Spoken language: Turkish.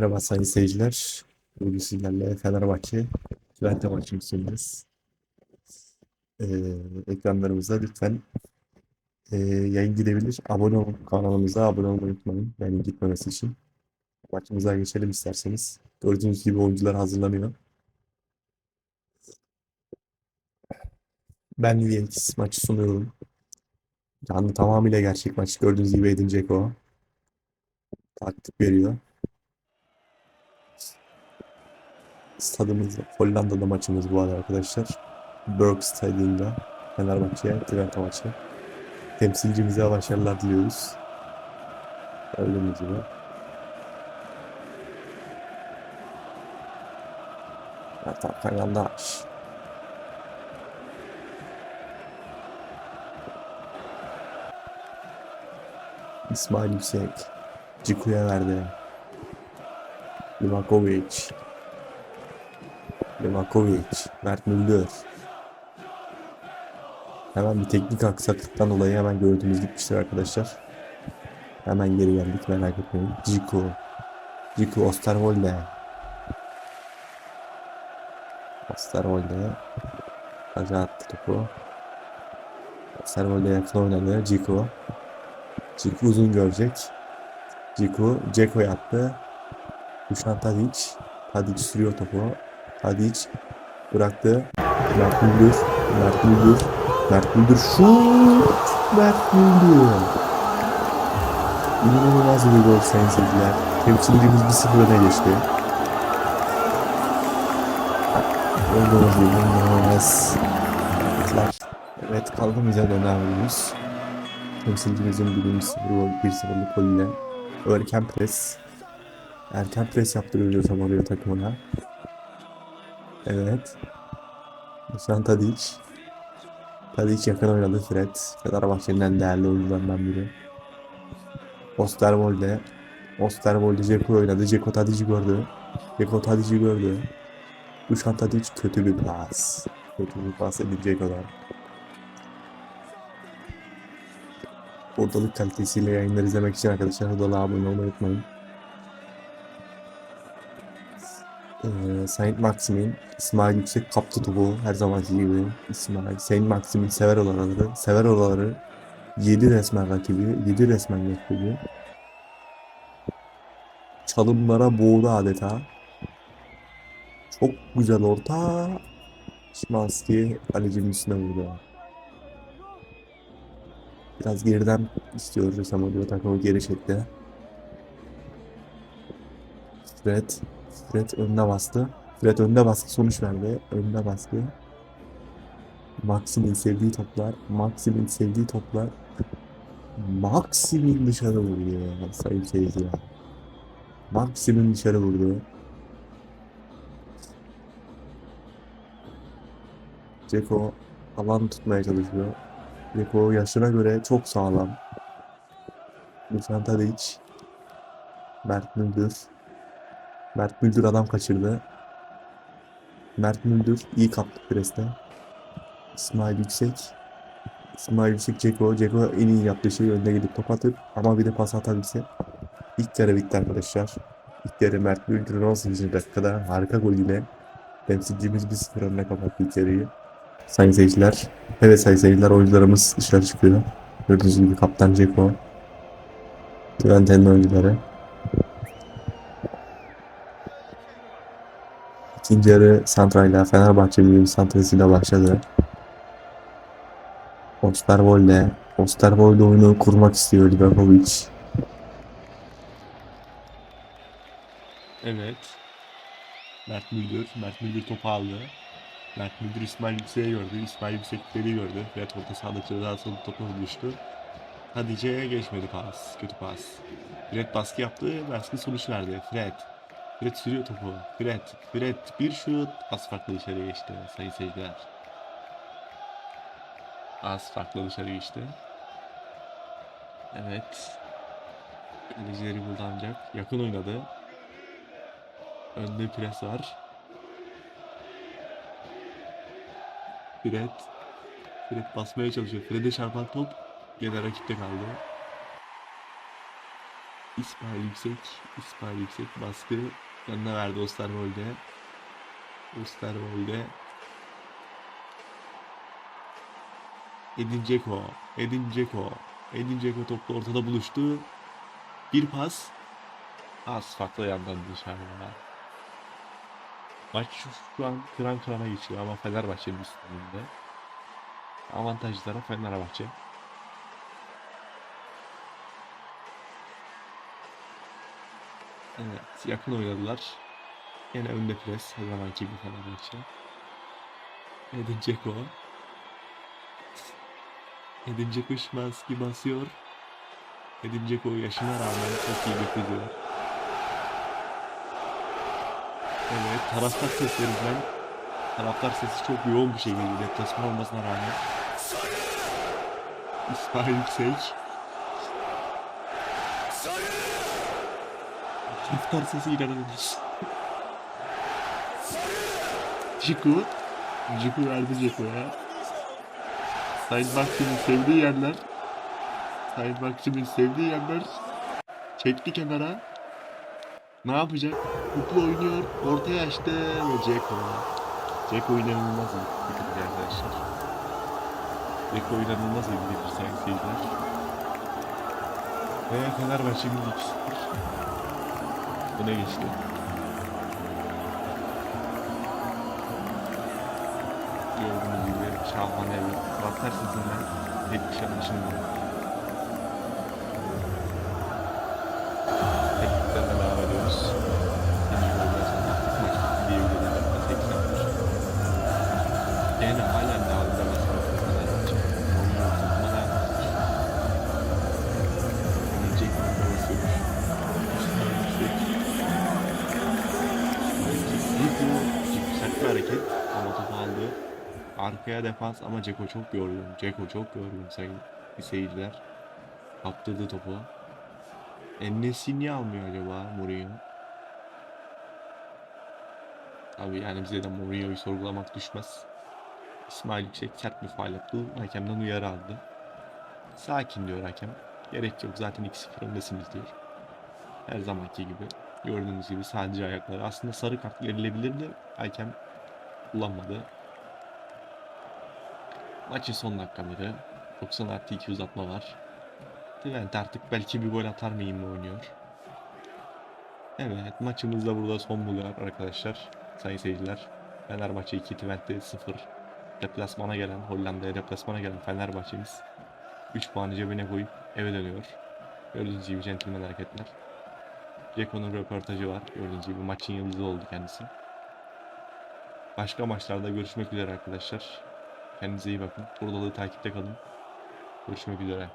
Merhaba sayın seyirciler. Bugün sizlerle Fenerbahçe Twente maçını sunuyoruz. Ee, ekranlarımıza lütfen ee, yayın gidebilir. Abone olun. Kanalımıza abone olmayı unutmayın. Yani gitmemesi için. Maçımıza geçelim isterseniz. Gördüğünüz gibi oyuncular hazırlanıyor. Ben VX maçı sunuyorum. Canlı tamamıyla gerçek maç. Gördüğünüz gibi Edin Dzeko. Taktik veriyor. Stadımız Hollanda'da maçımız bu arada arkadaşlar. Burg Stadyum'da Fenerbahçe Twente maçı. Temsilcimize başarılar diliyoruz. Gördüğünüz gibi. Mert Hakan Yandaş. İsmail Yüksek. Ciku'ya verdi. Livakovic. Livakovic. Mert Müldür. Hemen bir teknik aksaklıktan dolayı hemen gördüğümüz gitmiştir arkadaşlar. Hemen geri geldik merak etmeyin. Ciku. Ciku Osterwolde. Osterwolde. Kaca attı topu. Osterwolde yakın oynadı. Ciku. Ciku uzun görecek. Ciku. Ceko yaptı. Dušan Tadic. Tadic sürüyor topu. Tadic bıraktı. Mert Müldür. Mert Müldür. Mert Müldür şut. Mert Müldür. İnanılmaz bir gol sayın seyirciler. Temsilcimiz bir sıfır öne geçti. Gibi inanılmaz. Evet kaldığımız yerden ediyoruz. Temsilcimizin bugün 1-0'lık golüyle erken pres. Erken pres yaptırıyor Samarya takımına. Evet. Dušan Tadic. Tadic yakın oynadı Fred. Fenerbahçe'nin en değerli oyuncularından biri. Osterwolde. Osterwolde Dzeko oynadı. Dzeko Tadic'i gördü. Dzeko Tadic'i gördü. Dušan Tadic kötü bir pas. Kötü bir pas edildi Dzeko'dan. Ortalık kalitesiyle yayınları izlemek için arkadaşlar hızla abone olmayı unutmayın. Ee, Saint Maximin, İsmail Yüksek kaptı topu her zamanki gibi. İsmail, Saint Maximin sever oraları, sever oraları. 7 resmen rakibi, 7 resmen rakibi. Çalımlara boğdu adeta. Çok güzel orta. Şimanski Ali'cinin üstüne vurdu. Biraz geriden istiyoruz ama diyor takımı geri çekti. Fred. Fred önüne bastı. Fred önüne baskı sonuç verdi. Önüne baskı. Maxim'in sevdiği toplar. Maxim'in sevdiği toplar. Maxim'in dışarı vurdu ya. Sayın seyirciler. Maxim'in dışarı vurdu. Ceko alan tutmaya çalışıyor. Ceko yaşına göre çok sağlam. Dušan Tadic. Mert Müldür. Mert Müldür adam kaçırdı. Mert Müldür iyi kaptı preste. İsmail Yüksek. İsmail Yüksek Ceko. Ceko en iyi yaptığı şey önüne gidip top atıp ama bir de pas atabilse. İlk yarı bitti arkadaşlar. İlk yarı Mert Müldür'ün 18. dakikada harika gol ile temsilcimiz 1-0 önüne kapattı ilk yarıyı. Sayın seyirciler. Evet sayın seyirciler oyuncularımız dışarı çıkıyor. Gördüğünüz gibi kaptan Ceko. Twente'nin oyuncuları. İkinci yarı Santra'yla Fenerbahçe bir santrasıyla başladı. Osterwolde. Osterwolde oyunu kurmak istiyor Livakovic. Evet. Mert Müldür. Mert Müldür topu aldı. Mert Müldür İsmail Yüksek'i gördü. İsmail Yüksekleri gördü. Fred orta sahada ceza sonra topu düştü. Hadice'ye geçmedi pas. Kötü pas. Fred baskı yaptı. Baskı sonuç verdi. Fred. Fred sürüyor topu. Fred. Fred bir şut. Az farklı dışarıya geçti sayın seyirciler. Az farklı dışarı geçti. Evet. Kalecileri burada ancak. Yakın oynadı. Önde pres var. Fred. Fred basmaya çalışıyor. Fred'e çarpan top gene rakipte kaldı. İsmail Yüksek. İsmail Yüksek baskı. Yanına verdi Osterwolde. Osterwolde. Edin Dzeko. Edin Dzeko. Edin Dzeko topla ortada buluştu. Bir pas. Az farklı yandan dışarıda. Maç şu, an kıran kırana geçiyor ama Fenerbahçe'nin üstünlüğünde. Avantajlı taraf Fenerbahçe. Evet, yakın oynadılar. Yine önde pres, her zamanki gibi Fenerbahçe. Edin Dzeko. Edin Dzeko Şimanski basıyor. Edin Dzeko yaşına rağmen çok iyi götürüyor. Evet, taraftar seslerinden taraftar sesi çok yoğun bir şekilde deplasman olmasına rağmen İsmail Yüksek Taraftar sesi inanılmaz. Ciku Ciku verdi Ciku'ya. Sayın Bakçı'nın sevdiği yerler Sayın Bakçı'nın sevdiği yerler çekti kenara ne yapacak? Mutlu oynuyor. Ortaya açtı ve Ceko. Ceko inanılmaz bir kırık arkadaşlar. Ceko inanılmaz kırık sayın seyirciler. Ve Fenerbahçe'nin 2-0 öne geçti. Gördüğünüz gibi Şahan evet. Transfer sesinden tek bir şey anlaşılmıyor. Arkaya defans ama Ceko çok yorgun. Ceko çok yorgun sayın seyirciler. Kaptırdı topu. Ennesi niye almıyor acaba Mourinho? Abi yani bize de Mourinho'yu sorgulamak düşmez. İsmail Yüksek sert bir faal yaptı. Hakemden uyarı aldı. Sakin diyor hakem. Gerek yok zaten 2-0 öndesiniz diyor. Her zamanki gibi. Gördüğünüz gibi sadece ayakları. Aslında sarı kart verilebilirdi. Hakem kullanmadı. Maçın son dakikaları. 90 artı 2 uzatma var. Trent artık belki bir gol atar mıyım mı oynuyor. Evet maçımız da burada son buluyor arkadaşlar. Sayın seyirciler. Fenerbahçe 2 Twente 0. Deplasmana gelen Hollanda'ya deplasmana gelen Fenerbahçe'miz 3 puanı cebine koyup eve dönüyor. Gördüğünüz gibi centilmen hareketler. Ceko'nun röportajı var. Gördüğünüz gibi maçın yıldızı oldu kendisi. Başka maçlarda görüşmek üzere arkadaşlar. Kendinize iyi bakın. Buradalığı takipte kalın. Görüşmek üzere.